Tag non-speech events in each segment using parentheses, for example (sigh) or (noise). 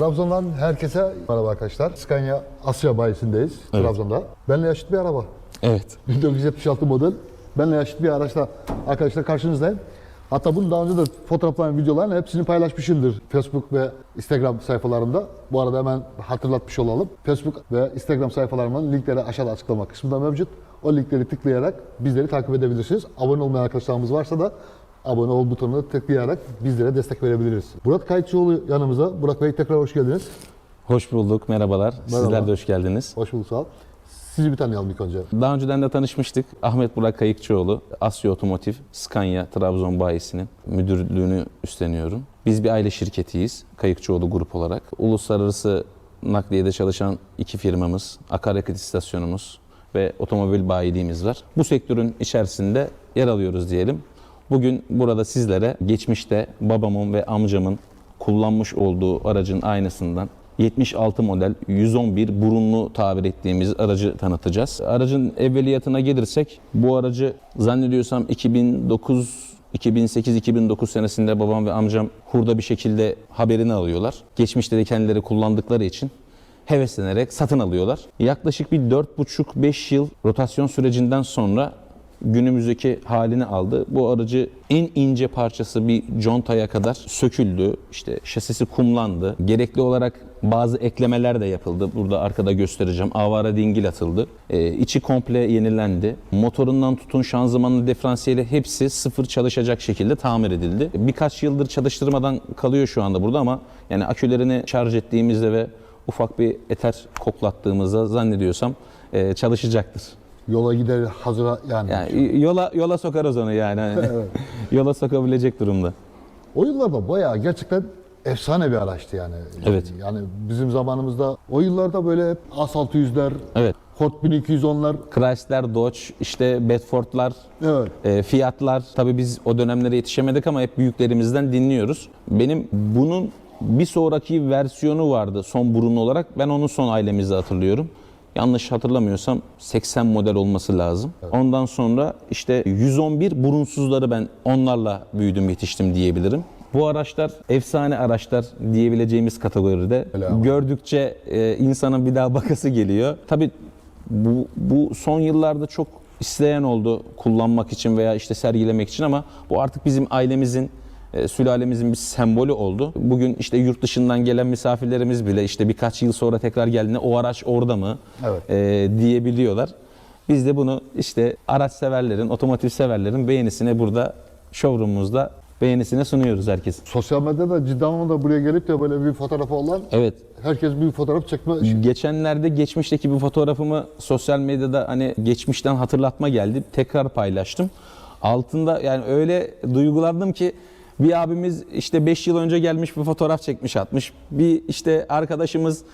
Trabzon'dan herkese merhaba arkadaşlar. Scania Asya bayisindeyiz Evet. Trabzon'da. Benle yaşıt bir araba. Evet. 1976 model. Benle yaşıt bir araçla arkadaşlar karşınızdayım. Hatta bunun daha önce de fotoğrafların, videoların hepsini paylaşmışımdır Facebook ve Instagram sayfalarımda. Bu arada hemen hatırlatmış olalım. Facebook ve Instagram sayfalarımın linkleri aşağıda açıklama kısmında mevcut. O linkleri tıklayarak bizleri takip edebilirsiniz. Abone olmayan arkadaşlarımız varsa da abone ol butonuna tıklayarak bizlere destek verebiliriz. Burak Kayıtçıoğlu yanımızda. Burak Bey tekrar hoş geldiniz. Hoş bulduk. Merhabalar. Sizler de hoş geldiniz. Hoş bulduk sağ ol. Sizi bir tanıyalım ilk önce. Daha önceden de tanışmıştık. Ahmet Burak Kayıkçıoğlu, Asya Otomotiv, Scania Trabzon bayisinin müdürlüğünü üstleniyorum. Biz bir aile şirketiyiz Kayıkçıoğlu grup olarak. Uluslararası nakliyede çalışan iki firmamız, akaryakıt istasyonumuz ve otomobil bayiliğimiz var. Bu sektörün içerisinde yer alıyoruz diyelim. Bugün burada sizlere geçmişte babamın ve amcamın kullanmış olduğu aracın aynısından 76 model 111 burunlu tabir ettiğimiz aracı tanıtacağız. Aracın evveliyatına gelirsek bu aracı zannediyorsam 2009 2008-2009 senesinde babam ve amcam hurda bir şekilde haberini alıyorlar. Geçmişte de kendileri kullandıkları için heveslenerek satın alıyorlar. Yaklaşık bir 4,5-5 yıl rotasyon sürecinden sonra günümüzdeki halini aldı. Bu aracı en ince parçası bir contaya kadar söküldü. İşte şasisi kumlandı. Gerekli olarak bazı eklemeler de yapıldı. Burada arkada göstereceğim. Avara dingil atıldı. Ee, içi komple yenilendi. Motorundan tutun şanzımanı, diferansiyeli hepsi sıfır çalışacak şekilde tamir edildi. Birkaç yıldır çalıştırmadan kalıyor şu anda burada ama yani akülerini şarj ettiğimizde ve ufak bir eter koklattığımızda zannediyorsam e, çalışacaktır. Yola gider hazıra yani. Yani yola yola sokarız onu yani. (laughs) (laughs) Yola sokabilecek durumda. O yıllarda bayağı gerçekten efsane bir araçtı yani. Evet. Yani bizim zamanımızda o yıllarda böyle hep A600'ler, Evet. Ford 1210'lar Chrysler, Dodge, işte Bedford'lar, evet. e, Fiat'lar. Tabii biz o dönemlere yetişemedik ama hep büyüklerimizden dinliyoruz. Benim bunun bir sonraki versiyonu vardı son burunlu olarak. Ben onu son ailemizde hatırlıyorum. Yanlış hatırlamıyorsam 80 model olması lazım. Ondan sonra işte 111 burunsuzları ben onlarla büyüdüm yetiştim diyebilirim. Bu araçlar efsane araçlar diyebileceğimiz kategoride. Gördükçe e, insanın bir daha bakası geliyor. Tabii bu, bu son yıllarda çok isteyen oldu kullanmak için veya işte sergilemek için ama bu artık bizim ailemizin e, sülalemizin bir sembolü oldu. Bugün işte yurt dışından gelen misafirlerimiz bile işte birkaç yıl sonra tekrar geldiğinde o araç orada mı Evet. e, diyebiliyorlar. Biz de bunu işte araç severlerin, otomotiv severlerin beğenisine burada showroom'umuzda beğenisine sunuyoruz herkes. Sosyal medyada ciddi anlamda buraya gelip de böyle bir fotoğrafı olan Evet. herkes bir fotoğraf çekme Geçenlerde geçmişteki bir fotoğrafımı sosyal medyada hani geçmişten hatırlatma geldi. Tekrar paylaştım. Altında yani öyle duygulandım ki bir abimiz işte 5 yıl önce gelmiş bir fotoğraf çekmiş atmış. Bir işte arkadaşımızın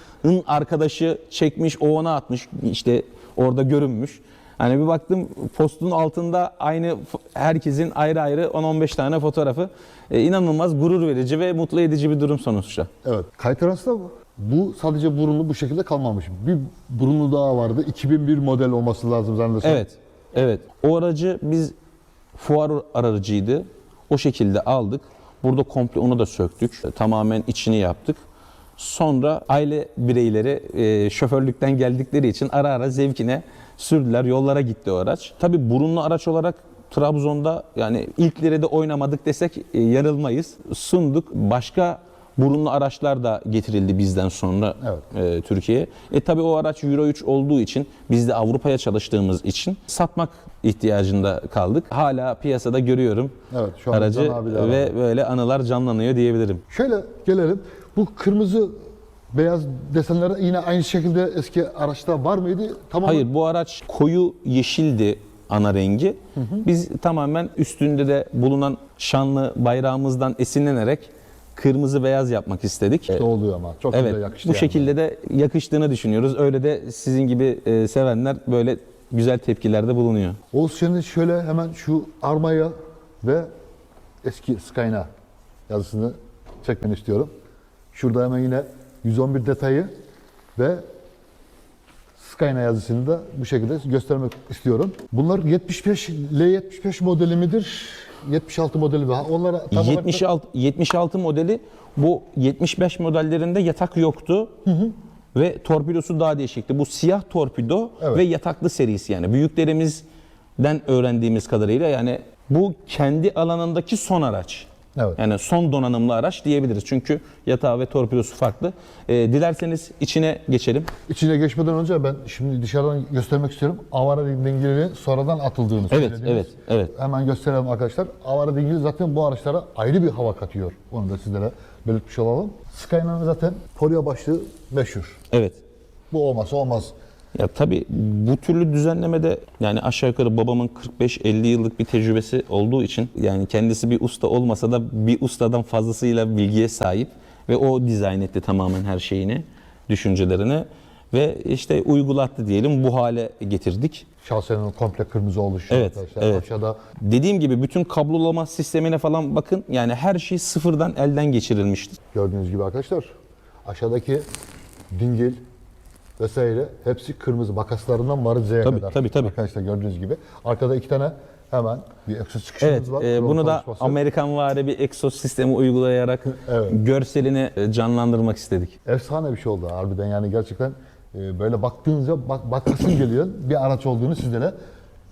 arkadaşı çekmiş o ona atmış. İşte orada görünmüş. Hani bir baktım postun altında aynı herkesin ayrı ayrı 10-15 tane fotoğrafı. E, inanılmaz gurur verici ve mutlu edici bir durum sonuçta. Evet. Kaytaras'ta bu. Bu sadece burunlu bu şekilde kalmamış. Bir burunlu daha vardı. 2001 model olması lazım zannedersem. Evet. Evet. O aracı biz fuar aracıydı. O şekilde aldık. Burada komple onu da söktük. Tamamen içini yaptık. Sonra aile bireyleri e, şoförlükten geldikleri için ara ara zevkine sürdüler. Yollara gitti o araç. Tabii burunlu araç olarak Trabzon'da yani ilkleri de oynamadık desek e, yanılmayız. Sunduk. Başka burunlu araçlar da getirildi bizden sonra Evet. e, Türkiye'ye. E tabi o araç Euro 3 olduğu için biz de Avrupa'ya çalıştığımız için satmak ihtiyacında kaldık. Hala piyasada görüyorum Evet, şu an aracı ve böyle anılar canlanıyor diyebilirim. Şöyle gelelim. Bu kırmızı beyaz desenler yine aynı şekilde eski araçta var mıydı? Tamam. Hayır bu araç koyu yeşildi ana rengi. Biz tamamen üstünde de bulunan şanlı bayrağımızdan esinlenerek kırmızı beyaz yapmak istedik. Ne oluyor ama. Çok Evet, güzel yakıştı bu yani. şekilde de yakıştığını düşünüyoruz. Öyle de sizin gibi e, sevenler böyle güzel tepkilerde bulunuyor. Oğuz şimdi şöyle hemen şu armaya ve eski Skyna yazısını çekmeni istiyorum. Şurada hemen yine 111 detayı ve Skyna yazısını da bu şekilde göstermek istiyorum. Bunlar 75 L75 modeli midir? 76 modeli var. Onlara tam olarak da- 76 76 modeli bu 75 modellerinde yatak yoktu. Ve torpidosu daha değişikti. Bu siyah torpido Evet. ve yataklı serisi yani büyüklerimizden öğrendiğimiz kadarıyla yani bu kendi alanındaki son araç. Evet. Yani son donanımlı araç diyebiliriz. Çünkü yatağı ve torpidosu farklı. Ee, dilerseniz içine geçelim. İçine geçmeden önce ben şimdi dışarıdan göstermek istiyorum. Avara dingili sonradan atıldığını Evet, evet, evet. Hemen gösterelim arkadaşlar. Avara dingili zaten bu araçlara ayrı bir hava katıyor. Onu da sizlere belirtmiş olalım. Skyline'ın zaten polio başlığı meşhur. Evet. Bu olmazsa olmaz. Ya tabii bu türlü düzenlemede yani aşağı yukarı babamın 45-50 yıllık bir tecrübesi olduğu için yani kendisi bir usta olmasa da bir ustadan fazlasıyla bilgiye sahip ve o dizayn etti tamamen her şeyini, düşüncelerini ve işte uygulattı diyelim bu hale getirdik. Şahsenin komple kırmızı oluşu Evet, arkadaşlar. evet. Aşağıda Dediğim gibi bütün kablolama sistemine falan bakın yani her şey sıfırdan elden geçirilmiştir. gördüğünüz gibi arkadaşlar aşağıdaki dingil vesaire hepsi kırmızı makaslarından varıncaya Tabii, kadar. tabii, tabii. Arkadaşlar gördüğünüz gibi. Arkada iki tane hemen bir egzoz çıkışımız Evet, var. e, bunu da. Amerikan vari bir egzoz sistemi uygulayarak (laughs) Evet. görselini e, canlandırmak istedik. Efsane bir şey oldu harbiden yani gerçekten e, böyle baktığınızda bak, (clears throat) bakasın geliyor bir araç olduğunu sizlere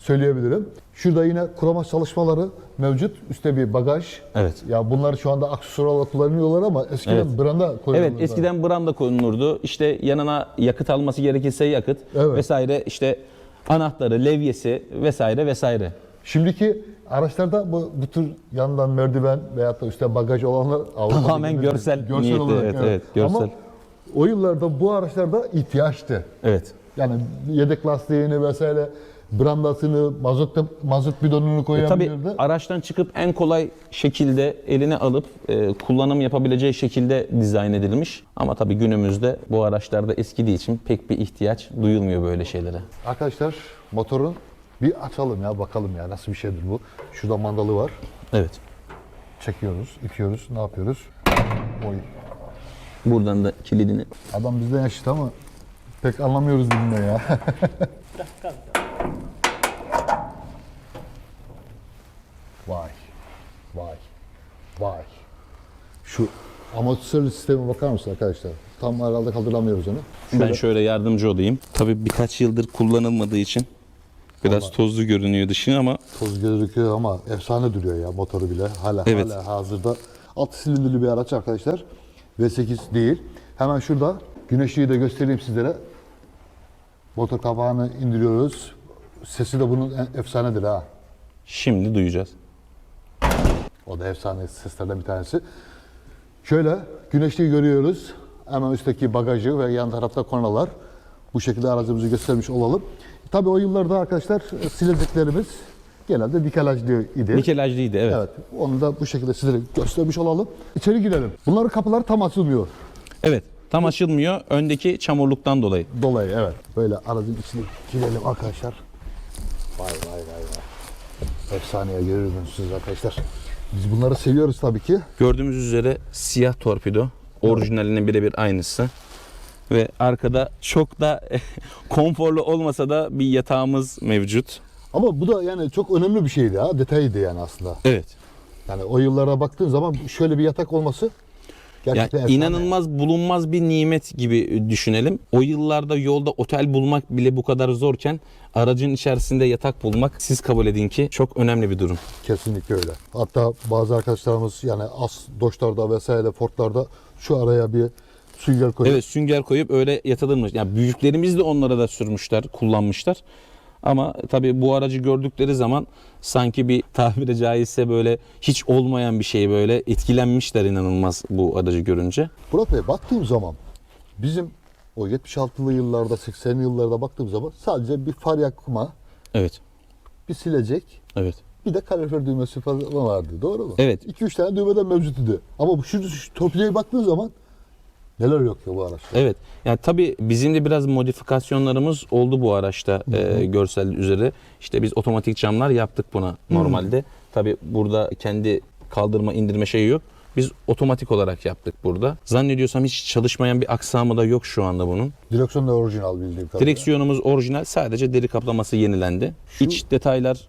söyleyebilirim. Şurada yine kroma çalışmaları mevcut. Üstte bir bagaj. Evet. Ya bunları şu anda aksesuar olarak kullanıyorlar ama eskiden Evet. branda koyuyorlar. Evet eskiden branda konulurdu. İşte yanına yakıt alması gerekirse yakıt Evet. vesaire işte anahtarı, levyesi vesaire vesaire. Şimdiki araçlarda bu, bu tür yandan merdiven veyahut da üstte bagaj olanlar Avrupa'da Tamamen gibi görsel niyetli, evet, evet, görsel. Ama o yıllarda bu araçlarda ihtiyaçtı. Evet. Yani yedek lastiğini vesaire brandasını, mazot mazot bidonunu Tabii koyabilirdi. araçtan çıkıp en kolay şekilde eline alıp e, kullanım yapabileceği şekilde dizayn edilmiş. Ama tabii günümüzde bu araçlarda eskidiği için pek bir ihtiyaç duyulmuyor böyle şeylere. Arkadaşlar motorun bir açalım ya bakalım ya nasıl bir şeydir bu. Şurada mandalı var. Evet. Çekiyoruz, itiyoruz. Ne yapıyoruz? Oy. Buradan da kilidini Adam bizden yaşlı ama pek anlamıyoruz bununla ya. Vay. Vay. Vay. Şu amortisörlü sisteme bakar mısın arkadaşlar? Tam herhalde kaldıramıyoruz onu. Ben şöyle yardımcı olayım. Tabii birkaç yıldır kullanılmadığı için biraz tozlu görünüyor dışı ama Toz gözüküyor ama efsane duruyor ya motoru bile. Hala Evet. hala hazırda. 6 silindirli bir araç arkadaşlar. V8 değil. Hemen şurada güneşliği de göstereyim sizlere. Motor kapağını indiriyoruz. Sesi de bunun en- efsanedir ha. şimdi duyacağız. O da efsane seslerden bir tanesi. Şöyle güneşliği görüyoruz. Hemen üstteki bagajı ve yan tarafta kornalar. Bu şekilde aracımızı göstermiş olalım. Tabii o yıllarda arkadaşlar e, silindiklerimiz genelde nikelajlı idi. Nikelajlıydı evet. Evet. Onu da bu şekilde sizlere göstermiş olalım. İçeri girelim. Bunların kapıları tam açılmıyor. Evet. Tam açılmıyor. Öndeki çamurluktan dolayı. Dolayı evet. Böyle aracın içine girelim arkadaşlar. Vay vay vay vay. Efsaneye görür müsünüz arkadaşlar? Biz bunları seviyoruz tabii ki. Gördüğümüz üzere siyah torpido. Orijinalinin birebir aynısı. Ve arkada çok da (laughs) konforlu olmasa da bir yatağımız mevcut. Ama bu da yani çok önemli bir şeydi ha. Detayıydı yani aslında. Evet. Yani o yıllara baktığın zaman şöyle bir yatak olması gerçekten efsane. inanılmaz bulunmaz bir nimet gibi düşünelim. O yıllarda yolda otel bulmak bile bu kadar zorken aracın içerisinde yatak bulmak siz kabul edin ki çok önemli bir durum. Kesinlikle öyle. Hatta bazı arkadaşlarımız yani as Doşlar'da vesaire Ford'larda şu araya bir sünger koyup Evet sünger koyup öyle yatılırmış. Yani büyüklerimiz de onlara da sürmüşler, kullanmışlar. Ama tabii bu aracı gördükleri zaman sanki bir tabiri caizse böyle hiç olmayan bir şey böyle etkilenmişler inanılmaz bu aracı görünce. Murat Bey baktığım zaman bizim o 76'lı yıllarda 80'li yıllarda baktığım zaman sadece bir far yakma, Evet. bir silecek, Evet. bir de kalorifer düğmesi falan vardı. Doğru mu? Evet. 2-3 tane düğmeden mevcut idi. Ama şu, şu torpidoya baktığın zaman neler yok ya bu araçta. Evet. Yani tabii bizim de biraz modifikasyonlarımız oldu bu araçta e, görsel üzere. İşte biz otomatik camlar yaptık buna normalde. Tabii burada kendi kaldırma indirme şeyi yok. Biz otomatik olarak yaptık burada. Zannediyorsam hiç çalışmayan bir aksamı da yok şu anda bunun. Direksiyon da orijinal bildiğim kadarıyla. Direksiyonumuz orijinal. Sadece deri kaplaması yenilendi. Şu- İç detaylar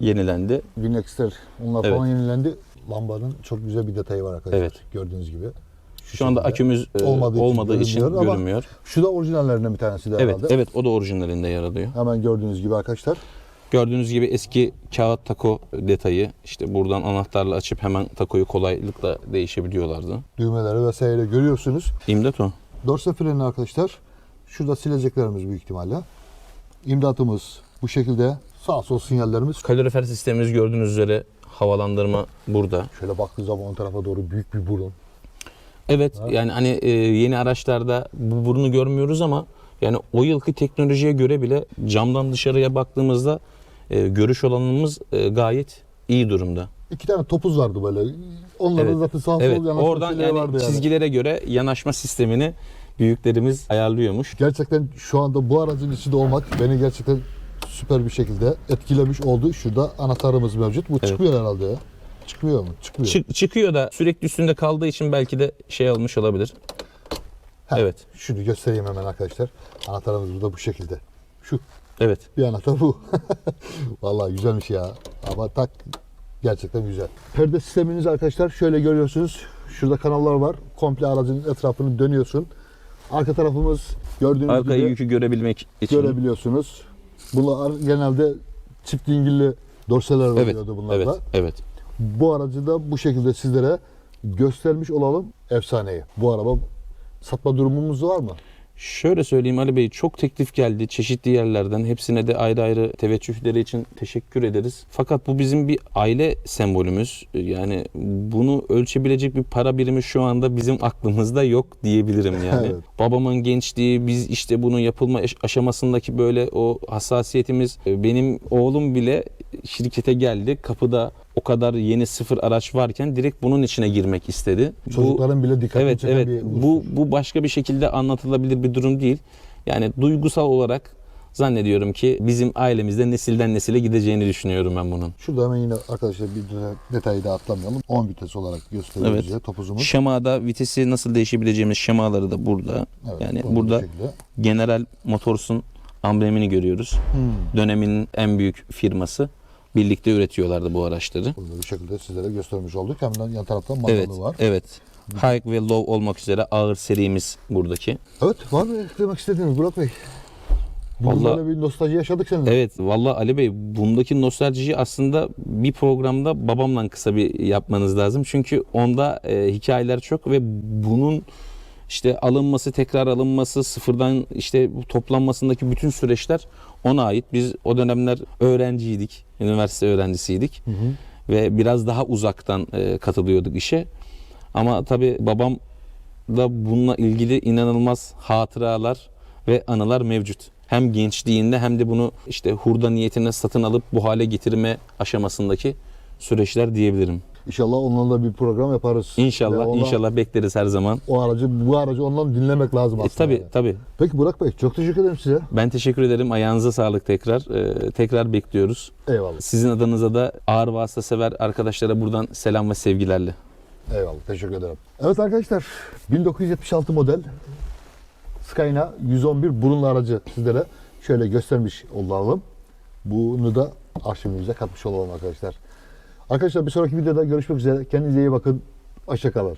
yenilendi. Winexter onlar Evet. falan yenilendi. Lambanın çok güzel bir detayı var arkadaşlar. Evet. Gördüğünüz gibi. Şu anda akümüz e, Olmadığı olmadığı, için görünmüyor ama- görünmüyor. Şu da orijinallerinden bir tanesi de Evet, herhalde. evet o da orijinalinde yer alıyor. Hemen gördüğünüz gibi arkadaşlar. Gördüğünüz gibi eski kağıt tako detayı işte buradan anahtarla açıp hemen takoyu kolaylıkla değişebiliyorlardı. Düğmeleri vesaire görüyorsunuz. İmdat o. Dorse freni arkadaşlar. Şurada sileceklerimiz büyük ihtimalle. İmdatımız bu şekilde. Sağ sol sinyallerimiz. Kalorifer sistemimiz gördüğünüz üzere havalandırma burada. Şöyle baktığı zaman ön tarafa doğru büyük bir burun. Evet Ha. yani hani e, yeni araçlarda bu burnu görmüyoruz ama yani o yılki teknolojiye göre bile camdan dışarıya baktığımızda e, görüş olanımız e, gayet iyi durumda. İki tane topuz vardı böyle. Onların Evet. zaten sağ Evet sol yanaşma oradan yani vardı yani. çizgilere göre yanaşma sistemini büyüklerimiz ayarlıyormuş. Gerçekten şu anda bu aracın içinde olmak beni gerçekten süper bir şekilde etkilemiş oldu. Şurada anahtarımız mevcut. Bu Evet. çıkmıyor herhalde ya. Çıkmıyor mu? Çıkmıyor. Çık- çıkıyor da sürekli üstünde kaldığı için belki de şey olmuş olabilir. Heh, Evet. Şunu göstereyim hemen arkadaşlar. Anahtarımız burada bu şekilde. Şu Evet. bir anahtar bu. (laughs) Vallahi güzelmiş ya. Ama tak gerçekten güzel. Perde sisteminiz arkadaşlar şöyle görüyorsunuz. Şurada kanallar var. Komple aracın etrafını dönüyorsun. Arka tarafımız gördüğünüz Arkayı gibi yükü görebilmek için. görebiliyorsunuz. Bunlar genelde çift dingilli dorseler Evet. oluyordu bunlarda. Evet. Evet. Bu aracı da bu şekilde sizlere göstermiş olalım efsaneyi. Bu araba satma durumumuz var mı? Şöyle söyleyeyim Ali Bey çok teklif geldi çeşitli yerlerden. Hepsine de ayrı ayrı teveccühleri için teşekkür ederiz. Fakat bu bizim bir aile sembolümüz. Yani bunu ölçebilecek bir para birimi şu anda bizim aklımızda yok diyebilirim yani. (laughs) Evet. Babamın gençliği biz işte bunun yapılma aş- aşamasındaki böyle o hassasiyetimiz benim oğlum bile şirkete geldi. Kapıda o kadar yeni sıfır araç varken direkt bunun içine girmek istedi. Bu- Çocukların bile dikkatini Evet çeken evet bir unsur. bu bu başka bir şekilde anlatılabilir bir durum değil. Yani duygusal olarak zannediyorum ki bizim ailemizde nesilden nesile gideceğini düşünüyorum ben bunun. Şurada hemen yine arkadaşlar bir detay- detayı da atlamayalım. 10 vites olarak gösteriyor Evet. bize topuzumuz. Şemada vitesi nasıl değişebileceğimiz şemaları da burada. Evet, yani bu burada. General Motors'un amblemini görüyoruz. Hmm. Dönemin en büyük firması. Birlikte üretiyorlardı bu araçları. Bunu bu şekilde sizlere göstermiş olduk. Hemen yan tarafta manalı Evet, var. evet. High ve low olmak üzere ağır serimiz buradaki. Evet, var mı eklemek istediğiniz Burak Bey? Bugün Vallahi- böyle bir nostalji yaşadık seninle. Evet valla Ali Bey bundaki nostaljiyi aslında bir programda babamla kısa bir yapmanız lazım. Çünkü onda e, hikayeler çok ve bunun işte alınması, tekrar alınması, sıfırdan işte bu toplanmasındaki bütün süreçler ona ait. Biz o dönemler öğrenciydik, üniversite öğrencisiydik Hı hı. ve biraz daha uzaktan e, katılıyorduk işe. Ama tabii babam da bununla ilgili inanılmaz hatıralar ve anılar mevcut. Hem gençliğinde hem de bunu işte hurda niyetine satın alıp bu hale getirme aşamasındaki süreçler diyebilirim. İnşallah onlarla bir program yaparız. İnşallah ondan- inşallah bekleriz her zaman. O aracı, bu aracı ondan dinlemek lazım E, aslında. tabii yani. tabii. Peki Burak Bey çok teşekkür ederim size. Ben teşekkür ederim. Ayağınıza sağlık tekrar. Ee, tekrar bekliyoruz. Eyvallah. Sizin adınıza da ağır vasıta sever arkadaşlara buradan selam ve sevgilerle. Eyvallah. Teşekkür ederim. Evet arkadaşlar 1976 model Skyna 111 burunlu aracı sizlere şöyle göstermiş olalım. Bunu da arşivimize katmış olalım arkadaşlar. Arkadaşlar bir sonraki videoda görüşmek üzere. Kendinize iyi bakın. Hoşçakalın.